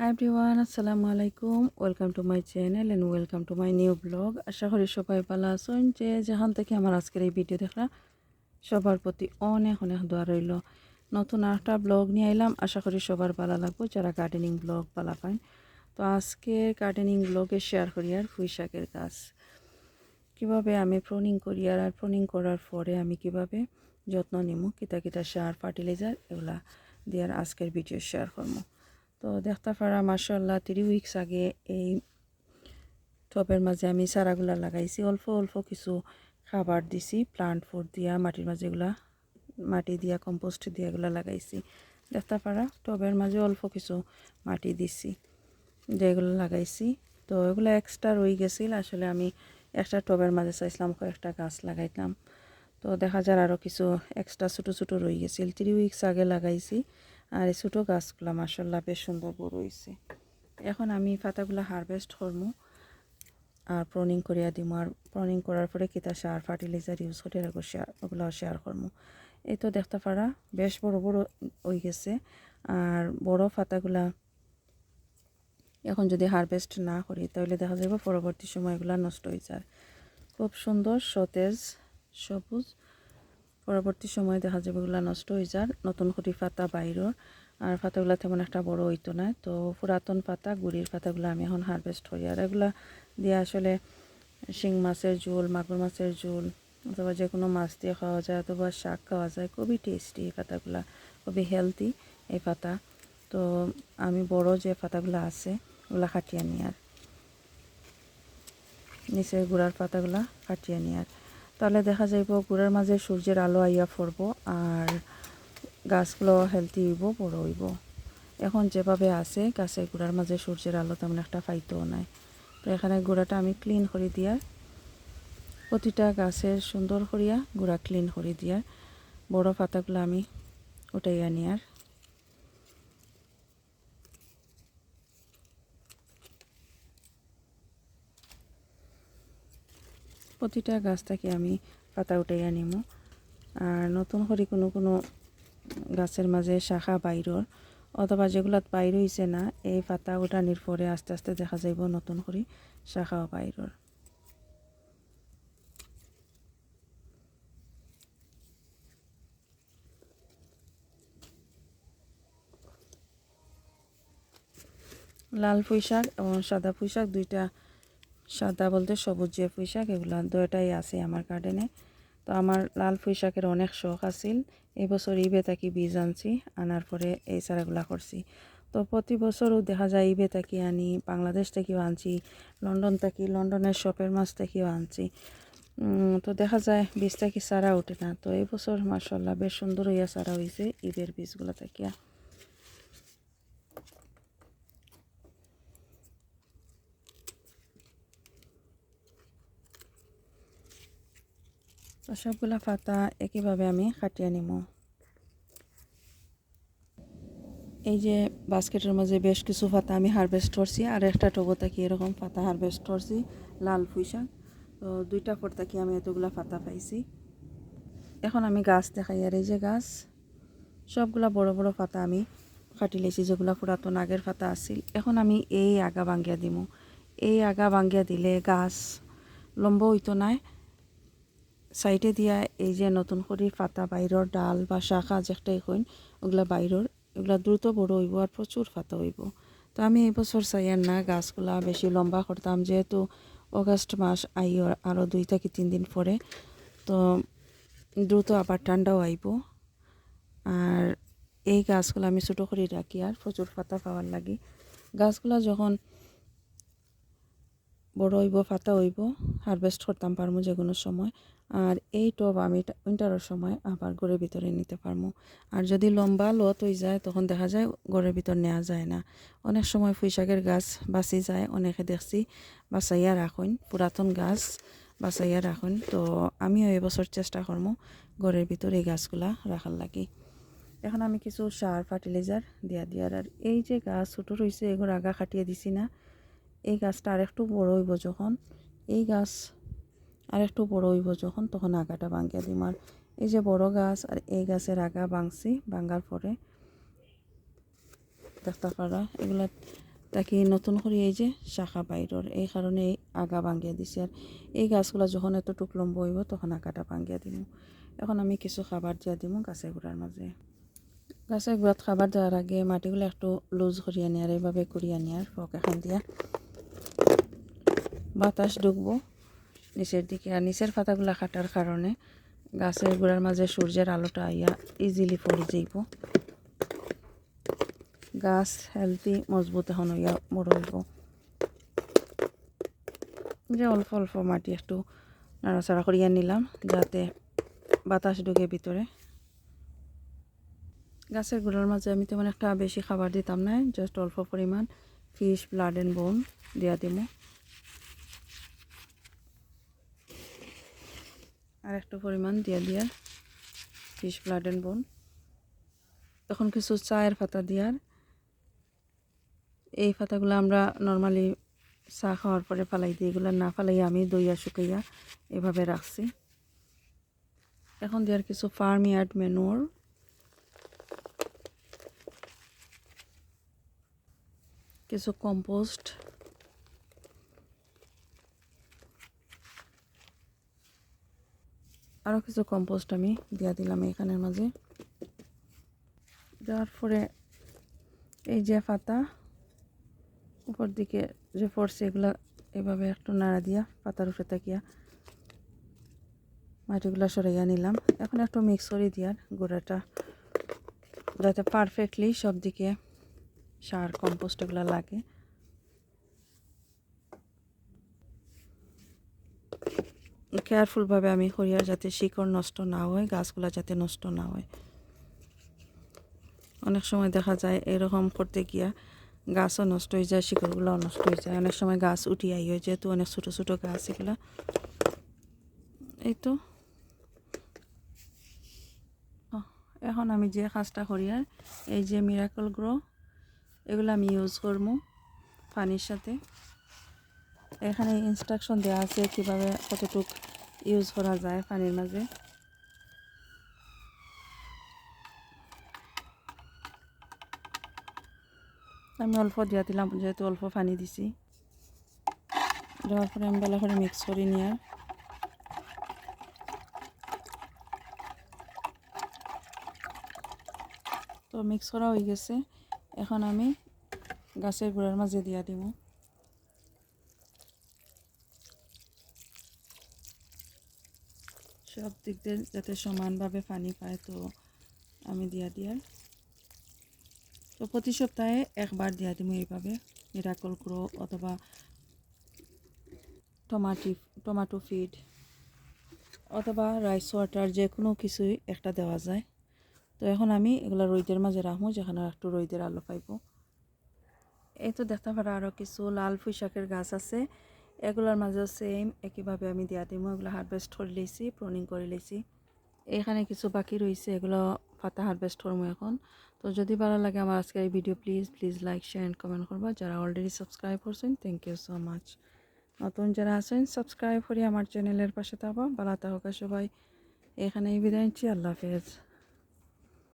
High everyone আসসালামু আলাইকুম। Welcome to my channel and welcome to my new blog আশা করি সবাই ভালো আছেন। যে যেখান থেকে আমার আজকের এই ভিডিও দেখা সবার প্রতি অনেক অনেক দোয়া রইল। নতুন একটা ব্লগ নিয়ে আইলাম। আশা করি সবার ভালো লাগবে। যারা গার্ডেনিং ব্লগ ভালো পান। তো আজকে গার্ডেনিং ব্লগে শেয়ার করি আর পুঁই শাকের গাছ। কীভাবে আমি প্রনিং করি আর প্রনিং করার পরে আমি কীভাবে যত্ন নিমু, কিতা কিতা সার ফার্টিলাইজার এগুলা দেওয়ার আজকের ভিডিও শেয়ার করব তো দেখতে পারা মার্শাল্লাহ থ্রি উইকস আগে এই টবের মাঝে আমি চারাগুলা লাগাইছি। অল্প অল্প কিছু খাবার দিছি প্লান্ট ফুড দিয়া, মাটির মাঝে এগুলা, মাটি দিয়া কম্পোস্ট দিয়া এগুলা লাগাইছি। দেখতে পারা, টবের মাঝে অল্প কিছু মাটি দিছি যেগুলো লাগাইছি। তো এগুলো এক্সট্রা রয়ে গেছিল, আসলে আমি একটা টবের মাঝে চাইছিলাম কয়েকটা গাছ লাগাইতাম। তো দেখা যায় আরও কিছু এক্সট্রা ছোটো ছোটো রয়ে গেছিল। থ্রি উইকস আগে লাগাইছি। আর এই ছোটো গাছগুলো মাসাল্লাহ বেশ সুন্দর বড় হয়েছে এখন আমি পাতাগুলো হারভেস্ট করব আর প্রনিং করিয়া দিম। আর প্রনিং করার পরে কিতা সার ফার্টিলাইজার ইউজ করে এরকম শেয়ার ওগুলো শেয়ার করব এই তো দেখতে পারা, বেশ বড় বড় হয়ে গেছে। আর বড় পাতাগুলা এখন যদি হারভেস্ট না করি, তাহলে দেখা যাবে পরবর্তী সময় এগুলো নষ্ট হয়ে যায় খুব সুন্দর সতেজ, সবুজ পরবর্তী সময় দেখা যাবে এগুলো নষ্ট হয়ে যায় নতুন করে পাতা বাইরের আর পাতাগুলো তেমন একটা বড় হইতো না। তো পুরাতন পাতা, গুড়ির পাতাগুলো আমি এখন হারভেস্ট করি। আর এগুলো দিয়ে আসলে শিং মাছের ঝোল, মাগুর মাছের ঝোল, অথবা যে কোনো মাছ দিয়ে খাওয়া যায়, অথবা শাক খাওয়া যায়, খুবই টেস্টি এই পাতাগুলো। খুবই হেলদি এই পাতা। তো আমি বড় যে পাতাগুলো আছে, ওগুলো কাটিয়ে নিই আর। নিচের গুড়ার পাতাগুলা কাটিয়ে নিই আর। তাহলে দেখা যাইব গুড়ার মাঝে সূর্যের আলো আইয়া পড়ব আর গাছগুলো হেলদি হইব, বড় হইব। এখন যেভাবে আছে গাছের গুড়ার মাঝে সূর্যের আলো তেমন একটা পাইতেও নাই। তো এখানে গুঁড়াটা আমি ক্লিন করে দিয়ার প্রতিটা গাছের সুন্দর করিয়া গুঁড়া ক্লিন করে দিয়ার বড় পাতাগুলো আমি উঠাইয়া নিয়ার। প্রতিটা গাছ আমি পাতা উঠাইয়া নিমু। আর নতুন করে কোনো কোনো গাছের মাঝে শাখা বাইরর, অথবা যেগুলাত বাইর হয়েছে না, এই পাতা উঠানির পরে আস্তে আস্তে দেখা যাইব নতুন করে শাখা বাইরর। লাল পুঁই শাক এবং সাদা পুঁই শাক দুইটা সাদা বলতে সবুজ যে পুঁই শাক এগুলো দুটাই আছে আমার গার্ডেনে তো আমার লাল পুঁই শাকের অনেক শখ আছিল। এই বছর ইবে থাকি বীজ আনছি, আনার পরে এই চারাগুলা করছি। তো প্রতি বছরও দেখা যায় ইবে থাকি আনি, বাংলাদেশ থেকেও আনছি, লন্ডন থেকে, লন্ডনের শপের মাছ থেকেও আনছি। তো দেখা যায় বীজ থেকে চারা ওঠে না। তো এই বছর মাসাল্লাহ বেশ সুন্দর হইয়া চারা হয়েছে ইবের বীজগুলো থাকিয়া। তো সবগুলা পাতা একইভাবে আমি কাটিয়ে নিব এই যে বাস্কেটের মাঝে বেশ কিছু পাতা আমি হারভেস্ট করছি, আর একটা টবো থাকি এরকম পাতা হারভেস্ট করছি, লাল পুঁই শাক। তো দুইটা পর থাকি আমি এতগুলা পাতা পাইছি। এখন আমি গাছ দেখাই, আর এই যে গাছ, সবগুলা বড় বড় পাতা আমি কাটি লেছি, যেগুলো পুরাতন আগের পাতা আছিল। এখন আমি এই আগা ভাঙ্গিয়া দিমু। এই আগা ভাঙ্গিয়া দিলে গাছ লম্ব হইতো নাই সাইডে দিয়া এই যে নতুন করে পাতা, বাইরের ডাল বা শাখা যেটাই হইন, ওগুলা বাইরের, এগুলা দ্রুত বড় হইব আর প্রচুর পাতা হইব। তো আমি এই বছর চাই আর না গাছগুলা বেশি লম্বা করতাম, যেহেতু অগাস্ট মাস আই আরও দুই থেকে তিন দিন পরে, তো দ্রুত আবার ঠান্ডাও আইব। আর এই গাছগুলো আমি ছোটো করে রাখি আর প্রচুর পাতা পাওয়ার লাগে। গাছগুলা যখন বড় হইব পাতা হইব হারভেস্ট করতাম পারব যে কোনো সময়। আর এই টব আমি উইন্টারের সময় আবার ঘরের ভিতরে নিতে পারব আর যদি লম্বা লত হয়ে যায়, তখন দেখা যায় ঘরের ভিতর নেওয়া যায় না। অনেক সময় পুঁইশাকের গাছ বাঁচি যায়, অনেকে দেখছি বাঁচাইয়া রাখুন পুরাতন গাছ বাঁচাইয়া রাখুন তো আমিও এবছর চেষ্টা করব ঘরের ভিতরে এই গাছগুলা রাখার লাগে। এখন আমি কিছু সার ফার্টিলাইজার দিয়া দিয়ার আর এই যে গাছ, ছোটো রয়েছে এগুলো আগা খাটিয়ে দিছি না। এই গাছটা আর একটু বড় হইব যখন, এই গাছ আর একটু বড় হইব যখন, তখন আগাটা ভাঙ্গিয়া দিম। আর এই যে বড় গাছ, আর এই গাছের আগা ভাঙছি, ভাঙ্গার পরে দেখতে পারা, এগুলা তাকে নতুন করে এই যে শাখা বাইরর, এই কারণে এই আগা ভাঙ্গিয়া দিছে। আর এই গাছগুলো যখন এতটুক লম্ব হইব, তখন আগাটা ভাঙ্গিয়া দিব এখন আমি কিছু খাবার দিয়া দিব গাছের গুঁড়ার মাঝে। গাছের গুড়াত খাবার দেওয়ার আগে মাটিগুলো একটু লুজ করিয়া নেওয়ার এইভাবে করিয়া নেওয়ার ফক এখন দিয়া। বাতাস ঢুকবো নিচের দিকে। আর নিচের পাতাগুলা কাটার কারণে গাছের গোড়ার মাঝে সূর্যের আলোটা আইয়া ইজিলি পড়ে যাইব। গাছ হেলদি মজবুত এখন বড় হইব যে অল্প অল্প মাটি একটু নাড়াচাড়া করিয়া নিলাম যাতে বাতাস ঢুকে ভিতরে। গাছের গোড়ার মাঝে আমি তেমন একটা বেশি খাবার দিতাম না জাস্ট অল্প পরিমাণ ফিশ ব্লাড অ্যান্ড বোন দিয়া দিব আর একটু পরিমাণ দিয়ে দিয়ার ফিশ ব্লাড অ্যান্ড বোন তখন কিছু চায়ের পাতা দিয়ার এই পাতাগুলো আমরা নর্মালি চা খাওয়ার পরে ফালাই দিই। এগুলো না ফালাইয়া আমি দইয়া শুকাইয়া এভাবে রাখছি। এখন দেওয়ার কিছু ফার্ম ইয়ার্ড মেনুর কিছু কম্পোস্ট আরও কিছু কম্পোস্ট আমি দিয়া দিলাম এখানের মাঝে। দেওয়ার পরে এই যে পাতা, উপর দিকে যে পড়ছে এগুলা এভাবে একটু নাড়া দিয়া পাতার উপরে তাকিয়া মাটিগুলো সরাইয়া নিলাম। এখন একটু মিক্স করে দিয়ার গুঁড়াটা। যাতে পারফেক্টলি সব দিকে সার কম্পোস্ট এগুলো লাগে। কেয়ারফুলভাবে আমি করিয়ার যাতে শিকড় নষ্ট না হয়, গাছগুলো যাতে নষ্ট না হয়। অনেক সময় দেখা যায় এরকম করতে গিয়া গাছও নষ্ট হয়ে যায়, শিকড়গুলোও নষ্ট হয়ে যায়। অনেক সময় গাছ উঠিয়াই হয়, যেহেতু অনেক ছোটো ছোটো গাছ এগুলো। এই তো। এখন আমি যে কাজটা করি আর এই যে মিরাকল গ্রো এগুলো আমি ইউজ করব পানির সাথে। এখানে ইনস্ট্রাকশন দেওয়া আছে কীভাবে কতটুক ইউজ করা যায় পানির মাঝে। আমি অল্প দিয়া দিলাম, যেহেতু অল্প পানি দিছি। দেওয়ার পরে আমি ভালো করে মিক্স করে নিয়ে তো মিক্স করা হয়ে গেছে। এখন আমি গাছের গোড়ার মাঝে দিয়া দিব। সব দিক দিয়ে যাতে সমানভাবে পানি পায়, তো আমি দিয়া দিয়ার। তো প্রতি সপ্তাহে একবার দিয়া দিব এইভাবে মিরাকল গ্রো অথবা টমাটি টমাটো ফিড অথবা রাইস ওয়াটার যে কোনো কিছুই একটা দেওয়া যায়। তো এখন আমি এগুলো রইদের মাঝে রাখব যেখানে একটু রইদের আলো পাইব। এই তো দেখতে পারা আরও কিছু লাল পুঁইশাকের গাছ আছে। এগুলোর মাঝেও সেম একইভাবে আমি দিয়া দিব এগুলো হারভেস্ট করে লেছি প্রনিং করে লেছি। এখানে কিছু বাকি রয়েছে এগুলো পাতা হারভেস্ট করব এখন। তো যদি ভালো লাগে আমার আজকের এই video please please like share and comment করবা। যারা অলরেডি সাবস্ক্রাইব করছেন থ্যাংক ইউ সো মাচ নতুন যারা আছেন সাবস্ক্রাইব করে আমার চ্যানেলের পাশে থাকবা। ভালো থাকা সবাই। এখানেই বিদায় নিচ্ছি, আল্লাহ হাফেজ।